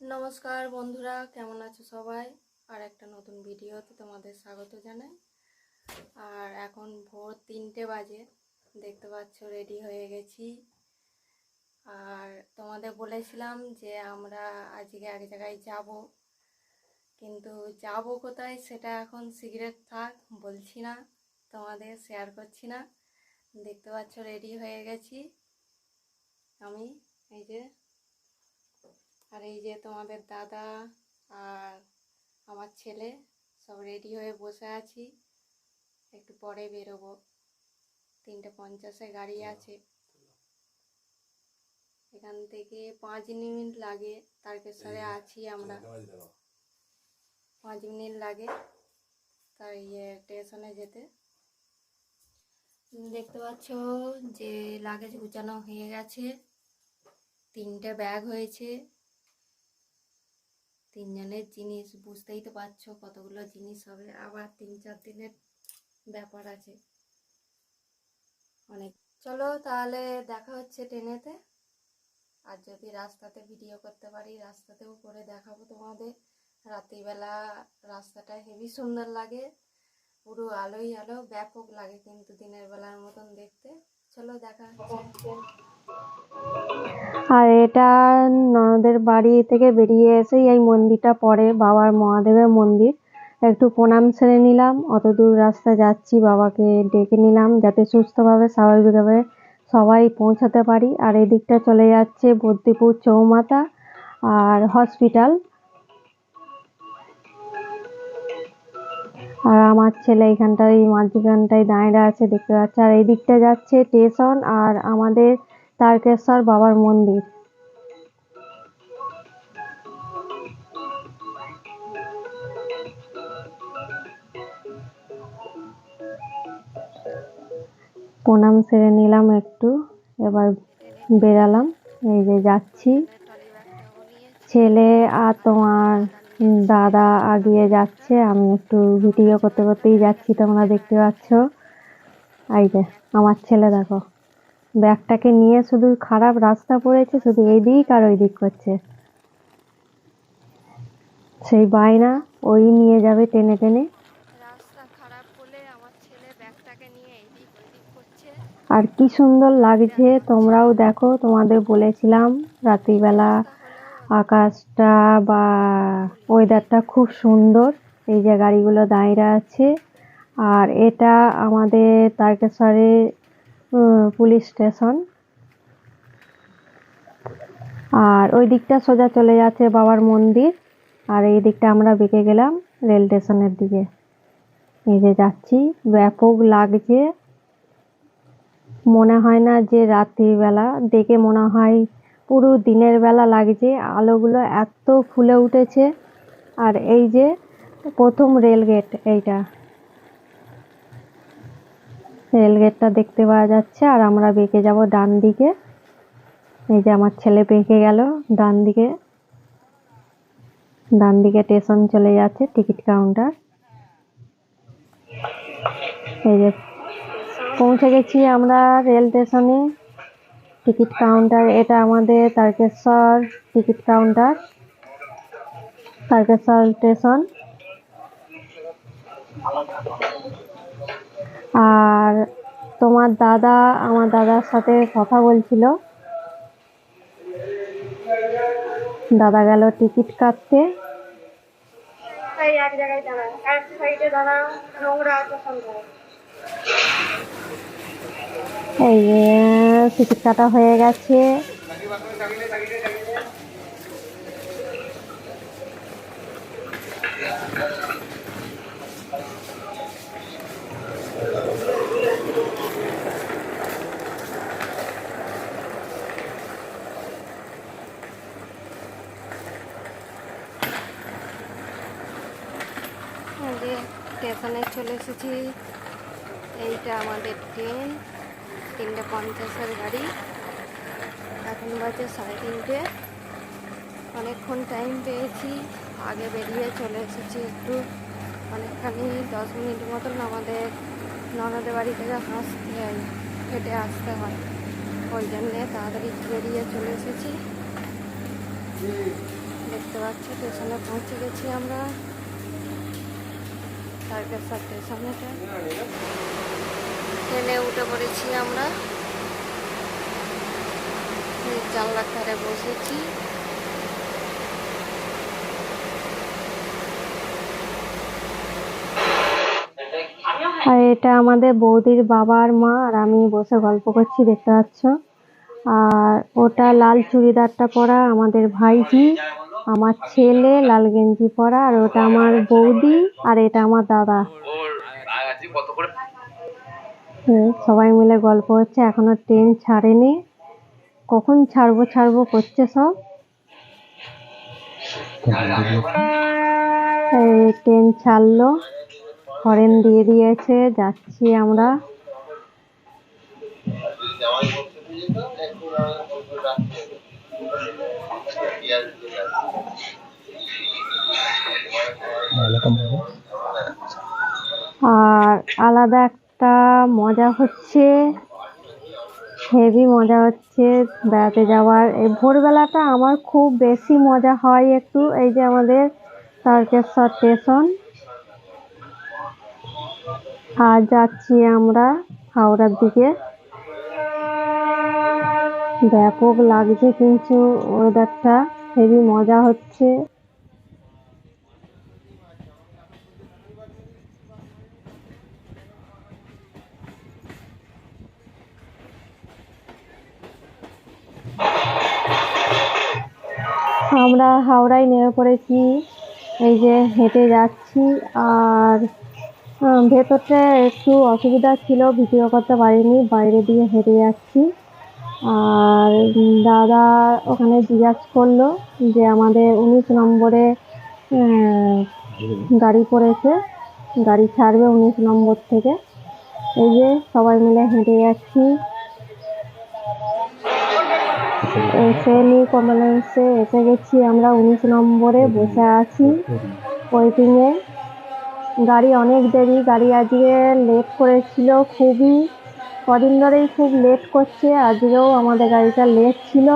নমস্কার বন্ধুরা, কেমন আছো সবাই? আর একটা নতুন ভিডিওতে তোমাদের স্বাগত জানাই। আর এখন ভোর তিনটে বাজে, দেখতে পাচ্ছ রেডি হয়ে গেছি। আর তোমাদের বলেছিলাম যে আমরা আজকে এক জায়গায় যাব, কিন্তু যাব কোথায় সেটা এখন সিগারেট থাক, বলছি না, তোমাদের শেয়ার করছি না। দেখতে পাচ্ছ রেডি হয়ে গেছি। আমি, এই যে আর এই যে তোমাদের দাদা আর আমার ছেলে সব রেডি হয়ে বসে আছি। একটু পরে বেরোবো। তিনটে পঞ্চাশে গাড়ি আছে। এখান থেকে পাঁচ মিনিট লাগে। তারকেশ্বরে আছি আমরা। পাঁচ মিনিট লাগে তার ইয়ে স্টেশনে যেতে। দেখতে পাচ্ছ যে লাগেজ গুছানো হয়ে গেছে। তিনটে ব্যাগ হয়েছে। তিনজনের জিনিস বুঝতেই তো পারছ কতগুলো জিনিস হবে। আবার তিন চার দিনের ব্যাপার আছে। অনেক। চলো তাহলে দেখা হচ্ছে ট্রেনেতে। আর যদি রাস্তাতে ভিডিও করতে পারি, রাস্তাতেও করে দেখাবো তোমাদের। রাত্রিবেলা রাস্তাটা হেভি সুন্দর লাগে। পুরো আলোই আলো, ব্যাপক লাগে কিন্তু দিনের বেলার মতন দেখতে। আর এটা ননদের বাড়ি থেকে বেরিয়ে এসেই এই মন্দিরটা পড়ে, বাবার মহাদেবের মন্দির। একটু প্রণাম সেরে নিলাম, অত দূর রাস্তা যাচ্ছি, বাবাকে ডেকে নিলাম যাতে সুস্থভাবে, স্বাভাবিকভাবে সবাই পৌঁছাতে পারি। আর এদিকটা চলে যাচ্ছে বদ্যিপুর চৌমাথা আর হসপিটাল। আর আমার ছেলে এইখানটায় মাঝখানটায় দাঁড়িয়ে আছে, দেখতে পাচ্ছে। আর এই যাচ্ছে স্টেশন আর আমাদের তারকেশ্বর বাবার মন্দির। প্রণাম সেরে নিলাম একটু, এবার বেরালাম। এই যে যাচ্ছি। ছেলে আর তোমার দাদা আগিয়ে যাচ্ছে আমি একটু ভিডিও করতে করতেই যাচ্ছি তোমরা দেখতে পাচ্ছ। এই যে আমার ছেলে দেখো ব্যাগটাকে নিয়ে শুধু খারাপ রাস্তা পড়েছে শুধু এই দিক আর ওই দিক করছে। সেই বায়না ওই নিয়ে যাবে টেনে টেনে। আর কি সুন্দর লাগছে তোমরাও দেখো তোমাদের বলেছিলাম রাত্রিবেলা আকাশটা বা ওয়েদারটা খুব সুন্দর। এই যে গাড়িগুলো দাঁড়িয়ে আছে। আর এটা আমাদের তারকেশ্বরের পুলিশ স্টেশন। আর ওই দিকটা সোজা চলে যাচ্ছে বাবার মন্দির। আর এই দিকটা আমরা বেঁকে গেলাম রেল স্টেশনের দিকে। এই যে যাচ্ছি, ব্যাপক লাগছে। মনে হয় না যে রাত্রিবেলা, দেখে মনে হয় পুরো দিনের বেলা লাগছে আলোগুলো এত ফুলে উঠেছে। আর এই যে প্রথম রেল গেট এইটা। রেল গেটটা দেখতে পাওয়া যাচ্ছে। আর আমরা বেঁকে যাব ডান দিকে। এই যে আমার ছেলে বেঁকে গেল ডান দিকে। ডান দিকে স্টেশন চলে যাচ্ছে, টিকিট কাউন্টার। এই যে পৌঁছে গেছি আমরা রেল স্টেশনে। টিকিট কাউন্টার, এটা আমাদের Tarakeswar ticket counter, Tarakeswar station. আর তোমার দাদা, আমার দাদার সাথে কথা বলছিল। দাদা গেল টিকিট কাটতে। এক জায়গায় দাঁড়াও এক সাইডে দাঁড়াও, নোংরা সন্ধ্যা এই টিকিট কাটা হয়ে গেছে। স্টেশনে চলে এসেছি। এইটা আমাদের ট্রেন। তিনটে পঞ্চাশের গাড়ি। এখন বাজে সাড়ে তিনটে। অনেকক্ষণ টাইম পেয়েছি, আগে বেরিয়ে চলে এসেছি একটু। অনেকখানি দশ মিনিট মতন আমাদের ননদের বাড়ি থেকে হাসতে হেঁটে আসতে হয়। ওই জন্যে তাড়াতাড়ি বেরিয়ে চলে এসেছি। দেখতে পাচ্ছি স্টেশনে পৌঁছে গেছি আমরা। তারকেশ্বর স্টেশন এটা ট্রেনে উঠে পড়েছি আমরা। জানলার ধারে বসেছি। আর এটা আমাদের বৌদির বাবা আর মা আর আমি বসে গল্প করছি দেখতে পাচ্ছ? আর ওটা লাল চুড়িদারটা পরা আমাদের ভাইজি আমার ছেলে লাল গেঞ্জি পরা আর ওটা আমার বৌদি আর এটা আমার দাদা। কত করে হুম, সবাই মিলে গল্প হচ্ছে, এখনও ট্রেন ছাড়েনি। কখন ছাড়বো ছাড়বো করছে সব? ট্রেন ছাড়লো, হরেন দিয়ে দিয়েছে, যাচ্ছি আমরা। আর আলাদা একটা মজা হচ্ছে হেভি মজা হচ্ছে বেড়াতে যাওয়ার। এই ভোরবেলাটা আমার খুব বেশি মজা হয় একটু, এই যে আমাদের তারকেশ্বর স্টেশন। আর যাচ্ছি আমরা হাওড়ার দিকে। ব্যাপক লাগছে কিন্তু ওয়েদারটা হেভি মজা হচ্ছে। আমরা হাওড়ায় নেমে পড়েছি। এই যে হেঁটে যাচ্ছি আর ভেতরটা একটু অসুবিধা ছিল, ভিডিও করতে পারিনি, বাইরে দিয়ে হেঁটে যাচ্ছি। আর দাদা ওখানে জিজ্ঞাসা করল যে আমাদের উনিশ নম্বরে গাড়ি পড়েছে, গাড়ি ছাড়বে উনিশ নম্বর থেকে। এই যে সবাই মিলে হেঁটে যাচ্ছি। এসএনই কমপ্লেন্সে এসে গেছি আমরা উনিশ নম্বরে বসে আছি। ওয়েটিংয়ে গাড়ি অনেক দেরি, গাড়ি আজকে লেট করেছিল খুবই। কদিন ধরেই খুব লেট করছে, আজকেও আমাদের গাড়িটা লেট ছিল।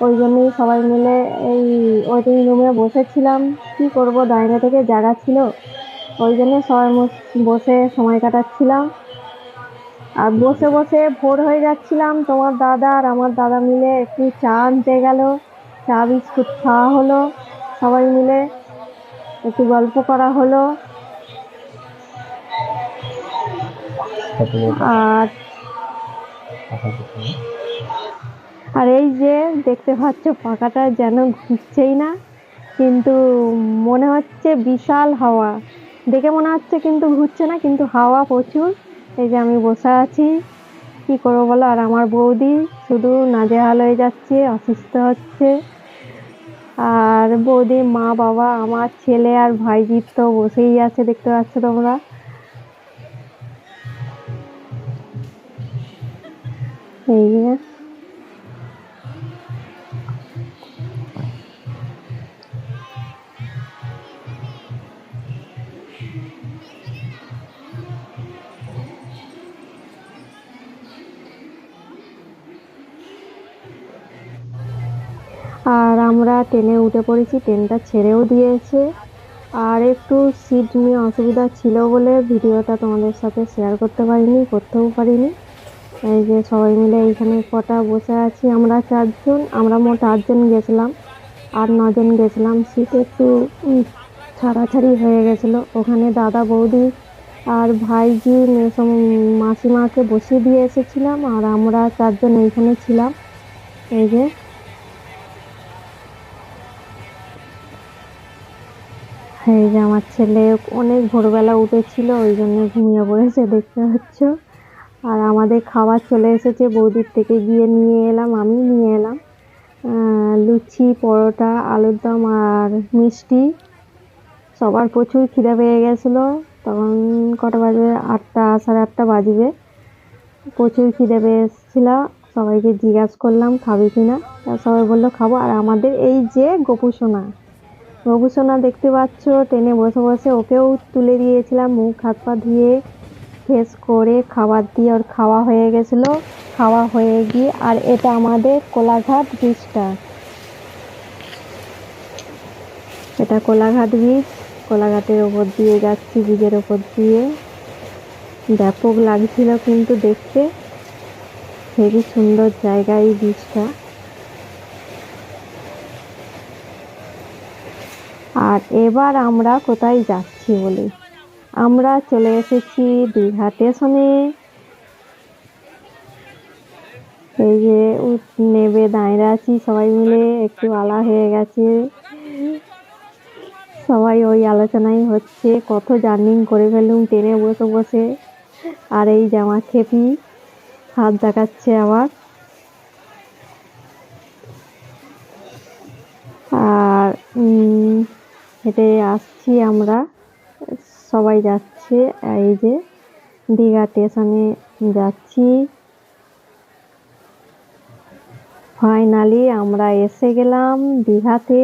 ওই জন্যই সবাই মিলে এই ওয়েটিং রুমে বসেছিলাম। কি করব দাঁড়িয়ে থেকে জায়গা ছিল। ওই জন্য সবাই বসে সময় কাটাচ্ছিলাম। আর বসে বসে ভোর হয়ে যাচ্ছিলাম। তোমার দাদা আর আমার দাদা মিলে একটু চা আনতে গেল। চা, বিস্কুট খাওয়া হলো। সবাই মিলে একটু গল্প করা হলো। আর আর এই যে দেখতে পাচ্ছ, পাখাটা যেন ঘুরছেই না, কিন্তু মনে হচ্ছে বিশাল হাওয়া। দেখে মনে হচ্ছে কিন্তু ঘুরছে না, কিন্তু হাওয়া প্রচুর। এই যে আমি বসে আছি। কি করব বলো? আর আমার বৌদি শুধু নাজেহাল হয়ে যাচ্ছে, অসুস্থ হচ্ছে। আর বৌদি, মা, বাবা, আমার ছেলে আর ভাইজি তো বসেই আছে, দেখতে পাচ্ছ তোমরা। এই আমরা ট্রেনে উঠে পড়েছি, ট্রেনটা ছেড়েও দিয়েছে। আর একটু সিট নিয়ে অসুবিধা ছিল বলে ভিডিওটা তোমাদের সাথে শেয়ার করতে পারিনি, করতেও পারিনি। এই যে সবাই মিলে এইখানে কটা বসে আছি আমরা চারজন, আমরা মোট আটজন গেছিলাম। আর নজন গেছিলাম সিট একটু ছাড়াছাড়ি হয়ে গেছিল। ওখানে দাদা বৌদি আর ভাইজি মেসো মাসিমাকে বসিয়ে দিয়ে এসেছিলাম আর আমরা চারজন এইখানে ছিলাম। এই যে এই যে আমার ছেলে অনেক ভোরবেলা উঠেছিল, ওই জন্য ঘুমিয়ে পড়েছে, দেখতে পাচ্ছ? আর আমাদের খাবার চলে এসেছে, বৌদির থেকে গিয়ে নিয়ে এলাম, আমি নিয়ে এলাম। লুচি, পরোটা, আলুর দম আর মিষ্টি। সবার প্রচুর খিদে পেয়ে গেছিল, তখন কটা বাজবে? আটটা, সাড়ে আটটা বাজবে। প্রচুর খিদে পেয়েছিল সবাইকে জিজ্ঞাসা করলাম, খাবি কি না সবাই বলল, খাব। আর আমাদের এই যে গোপু সোনা গোপু সোনা দেখতে পাচ্ছ? ট্রেনে বসে বসে ওকেও তুলে দিয়েছিলাম, মুখ হাত পা ধুয়ে ফ্রেশ করে খাবার দিয়ে ওর খাওয়া হয়ে গেছিল। খাওয়া হয়ে গিয়ে, আর এটা আমাদের কোলাঘাট ব্রিজটা এটা কোলাঘাট বীজ কোলাঘাটের ওপর দিয়ে যাচ্ছি বীজের ওপর দিয়ে। ব্যাপক লাগছিল কিন্তু দেখতে। হেবি সুন্দর জায়গা এই বীজটা আর এবার আমরা কোথায় যাচ্ছি বলি? আমরা চলে এসেছি দীঘা স্টেশনে এই যে নেবে, দাঁড়িয়ে আছি সবাই মিলে, একটু আলা হয়ে গেছে। সবাই ওই আলোচনাই হচ্ছে, কত জার্নিং করে ফেলুম ট্রেনে বসে বসে। আর এই জামা খেপি, হাত দেখাচ্ছে আবার হেঁটে আসছি আমরা। সবাই যাচ্ছে, এই যে দীঘা স্টেশনে যাচ্ছি। ফাইনালি আমরা এসে গেলাম দীঘাতে।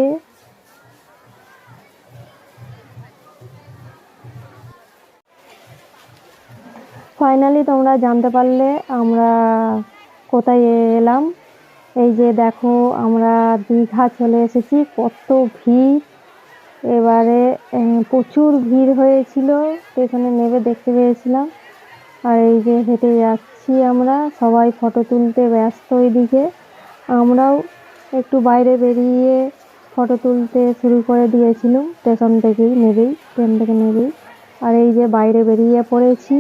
ফাইনালি তোমরা জানতে পারলে আমরা কোথায় এলাম। এই যে দেখো আমরা দীঘা চলে এসেছি, কত ভিড়। এবারে প্রচুর ভিড় হয়েছিল স্টেশনে নেবে দেখতে পেয়েছিলাম। আর এই যে হেঁটে যাচ্ছি আমরা, সবাই ফটো তুলতে ব্যস্ত ওইদিকে আমরাও একটু বাইরে বেরিয়ে ফটো তুলতে শুরু করে দিয়েছিলাম, স্টেশন থেকেই নেবেই, ট্রেন থেকে নেবেই। আর এই যে বাইরে বেরিয়ে পড়েছি।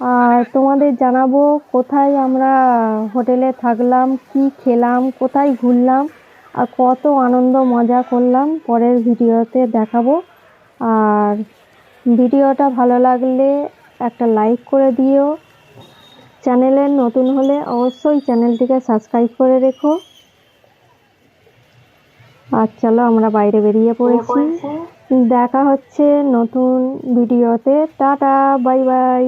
আর তোমাদের জানাব কোথায় আমরা হোটেলে থাকলাম, কি খেলাম, কোথায় ঘুরলাম। আর কত আনন্দ মজা করলাম। পরের ভিডিওতে দেখাবো। আর ভিডিওটা ভালো লাগলে একটা লাইক করে দিও। চ্যানেলে নতুন হলে অবশ্যই চ্যানেলটিকে সাবস্ক্রাইব করে রেখো। আর চলো আমরা বাইরে বেরিয়ে পড়েছি। দেখা হচ্ছে নতুন ভিডিওতে। Tata bye bye.